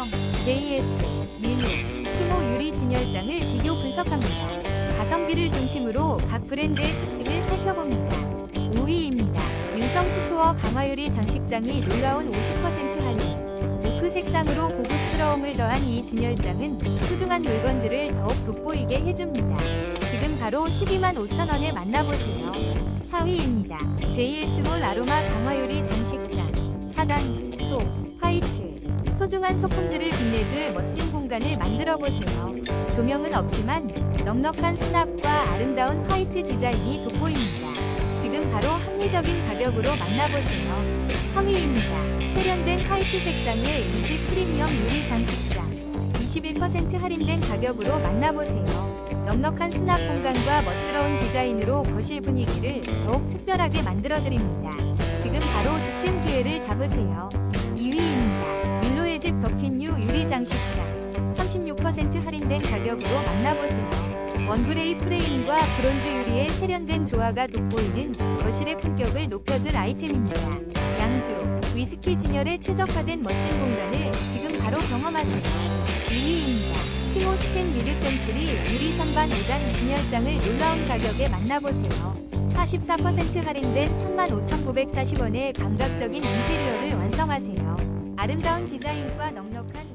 삼성, JS, 밀로, 티모 유리 진열장을 비교 분석합니다. 가성비를 중심으로 각 브랜드의 특징을 살펴봅니다. 5위입니다. 윤성 스토어 강화유리 장식장이 놀라운 50% 할인. 오크 색상으로 고급스러움을 더한 이 진열장은 소중한 물건들을 더욱 돋보이게 해줍니다. 지금 바로 12만 5천원에 만나보세요. 4위입니다. JS몰 아로마 강화유리 장식장. 사단, 소, 화이트. 소중한 소품들을 빛내줄 멋진 공간을 만들어 보세요. 조명은 없지만 넉넉한 수납과 아름다운 화이트 디자인이 돋보입니다. 지금 바로 합리적인 가격으로 만나보세요. 3위입니다. 세련된 화이트 색상의 이지 프리미엄 유리 장식장. 21% 할인된 가격으로 만나보세요. 넉넉한 수납 공간과 멋스러운 디자인으로 거실 분위기를 더욱 특별하게 만들어드립니다. 지금 바로 득템 기회를 잡으세요. 장식장. 36% 할인된 가격으로 만나보세요. 원그레이 프레임과 브론즈 유리의 세련된 조화가 돋보이는 거실의 품격을 높여줄 아이템입니다. 양주, 위스키 진열에 최적화된 멋진 공간을 지금 바로 경험하세요. 2위입니다. 티모스텐 미드 센츄리 유리 선반 5단 진열장을 놀라운 가격에 만나보세요. 44% 할인된 35,940원에 감각적인 인테리어를 완성하세요. 아름다운 디자인과 넉넉한